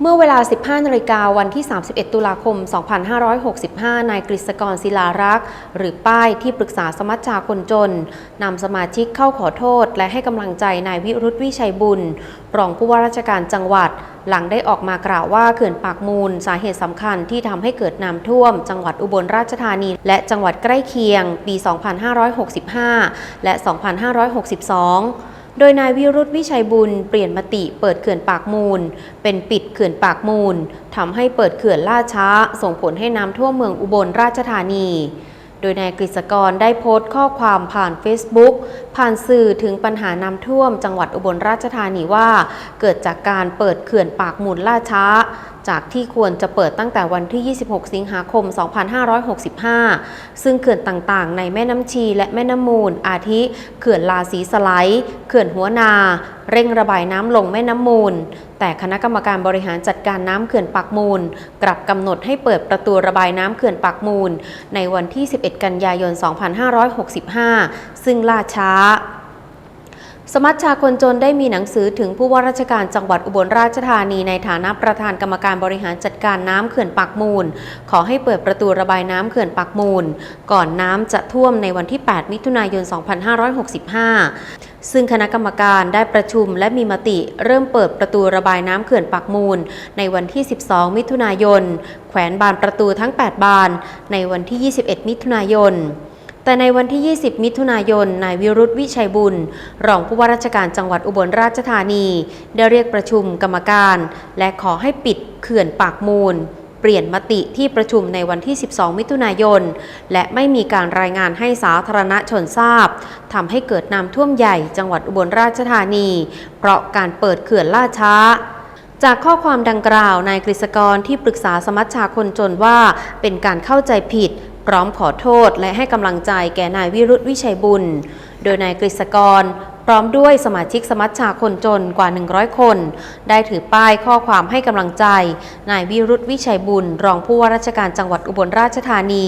เมื่อเวลา 15นาฬิกาวันที่ 31 ตุลาคม 2565 นายกฤษกรศิลารักษ์ หรือป้ายที่ปรึกษาสมัชชาคนจน นำสมาชิกเข้าขอโทษ และให้กำลังใจนายวิรุธวิชัยบุญ รองผู้ว่าราชการจังหวัด หลังได้ออกมากล่าวว่าเขื่อนปากมูล สาเหตุสำคัญที่ทำให้เกิดน้ำท่วม จังหวัดอุบลราชธานี และจังหวัดใกล้เคียง ปี 2565 และ 2562 โดยนายวิรุธวิชัยบุญเปลี่ยนมติเปิดเขื่อนปากมูล เป็นปิดเขื่อนปากมูลทำให้เปิดเขื่อนล่าช้า ส่งผลให้น้ำท่วมเมืองอุบลราชธานี โดยนายกฤษกรได้โพสต์ข้อความผ่าน Facebook ผ่านสื่อถึงปัญหาน้ำท่วมจังหวัดอุบลราชธานีว่า เกิดจากการเปิดเขื่อนปากมูลล่าช้า จากที่ควรจะเปิดตั้งแต่วันที่ 26 สิงหาคม 2565 ซึ่งเขื่อนต่างๆ ในแม่น้ำชีและแม่น้ำมูล อาทิ เขื่อนลาสีสไลด์เขื่อนหัวนา เร่งระบายน้ำลงแม่น้ำมูล แต่คณะกรรมการบริหารจัดการน้ำเขื่อนปากมูล กลับกำหนดให้เปิดประตูระบายน้ำเขื่อนปากมูล ในวันที่ 11 กันยายน 2565 ซึ่งล่าช้า สมัชชาคนจนได้มีหนังสือถึงผู้ว่าราชการจังหวัดอุบลราชธานีในฐานะประธานกรรมการบริหารจัดการน้ำเขื่อนปากมูล ขอให้เปิดประตูระบายน้ำเขื่อนปากมูล ก่อนน้ำจะท่วมในวันที่ 8 มิถุนายน 2565ซึ่งคณะกรรมการได้ประชุมและมีมติเริ่มเปิดประตูระบายน้ำเขื่อนปากมูล ในวันที่ 12 มิถุนายน แขวนบานประตูทั้ง 8 บาน ในวันที่ 21 มิถุนายน แต่ในวันที่ 20 มิถุนายน นายวิรุธวิชัยบุญ รองผู้ว่าราชการจังหวัดอุบลราชธานี ได้เรียกประชุมกรรมการ และขอให้ปิดเขื่อนปากมูล เปลี่ยนมติที่ประชุมในวันที่ 12 มิถุนายน และไม่มีการรายงานให้สาธารณชนทราบทำให้เกิดน้ำท่วมใหญ่จังหวัดอุบลราชธานี เพราะการเปิดเขื่อนล่าช้าจากข้อความดังกล่าวนายกฤษกรที่ปรึกษาสมัชชาคนจนว่าเป็นการเข้าใจผิด พร้อมขอโทษและให้กำลังใจแก่นายวิรุธวิชัยบุญ โดยนายกฤษกร พร้อมด้วยสมาชิกสมัชชาคนจนกว่า 100 คน ได้ถือป้ายข้อความให้กำลังใจ นายวิรุธวิชัยบุญ รองผู้ว่าราชการจังหวัดอุบลราชธานี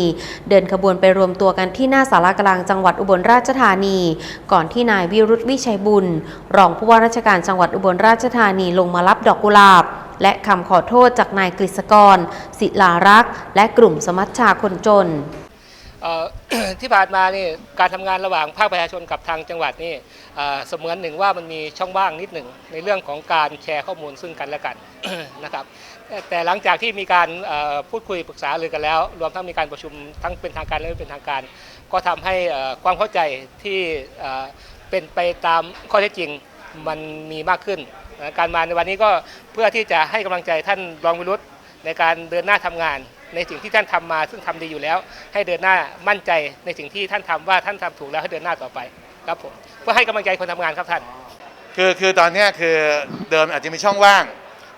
เดินขบวนไปรวมตัวกันที่หน้าสารกลางจังหวัดอุบลราชธานี ก่อนที่นายวิรุธวิชัยบุญ รองผู้ว่าราชการจังหวัดอุบลราชธานีลงมารับดอกกุหลาบ และคำขอโทษจากนายกฤษกร ศิลารักษ์ และกลุ่มสมัชชาคนจนที่ผ่านมานี่การทำงานระหว่างภาคประชาชนกับทางจังหวัดนี่เสมือนหนึ่งว่ามันมีช่องว่างนิดหนึ่งในเรื่องของการแชร์ข้อมูลซึ่งกันและกันนะครับแต่หลังจากที่มีการพูดคุยปรึกษาเลยกันแล้ว รวมทั้งมีการประชุมทั้งเป็นทางการและไม่เป็นทางการ ก็ทำให้ความเข้าใจที่เป็นไปตามข้อเท็จจริงมันมีมากขึ้น การมาในวันนี้ก็เพื่อที่จะให้กำลังใจท่านรองวิรุธในการเดินหน้าทำงาน ในสิ่งที่ท่านทำมา ซึ่งทำดีอยู่แล้ว ให้เดินหน้ามั่นใจในสิ่งที่ท่านทำว่าท่านทำถูกแล้วให้เดินหน้าต่อไปครับผมเพื่อให้กำลังใจคนทำงานครับท่าน คือคือตอนนี้คือเดิมอาจจะมีช่องว่าง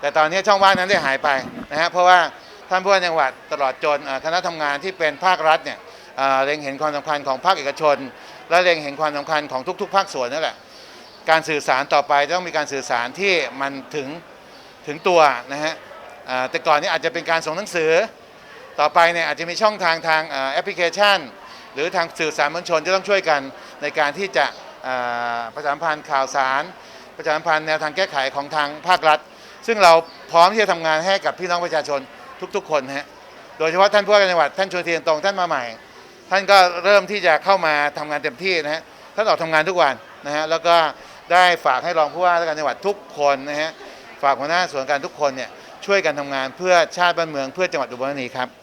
แต่ตอนนี้ช่องว่างนั้นได้หายไปนะฮะเพราะว่าท่านผู้ว่าจังหวัดตลอดจนคณะทำงานที่เป็นภาครัฐเนี่ยเอ่อเล็งเห็นความสำคัญของภาคเอกชน และเล็งเห็นความสำคัญของทุก ๆ ภาคส่วนนั่นแหละ การสื่อสารต่อไปต้องมีการสื่อสารที่มันถึงถึงตัวนะฮะแต่ก่อนนี้อาจจะเป็นการส่งหนังสือ ต่อไปเนี่ยอาจจะมีช่องทางทางแอปพลิเคชัน หรือทางสื่อสารมวลชนจะต้องช่วยกันในการที่จะประชาสัมพันธ์ข่าวสาร ประชาสัมพันธ์แนวทางแก้ไขของทางภาครัฐ ซึ่งเราพร้อมที่จะทำงานให้กับพี่น้องประชาชนทุกๆ คนฮะโดยเฉพาะท่านผู้ว่าการจังหวัดท่านชวนเทียนตรงท่านมาใหม่ ท่านก็เริ่มที่จะเข้ามาทำงานเต็มที่นะฮะท่านออกทำงานทุกวันนะฮะแล้วก็ ได้ฝากให้รองผู้ว่าราชการจังหวัดทุกคนนะฮะฝากหัวหน้าส่วนการทุกคนเนี่ยช่วยกันทำงานเพื่อชาติบ้านเมืองเพื่อจังหวัดอุบลราชธานีครับ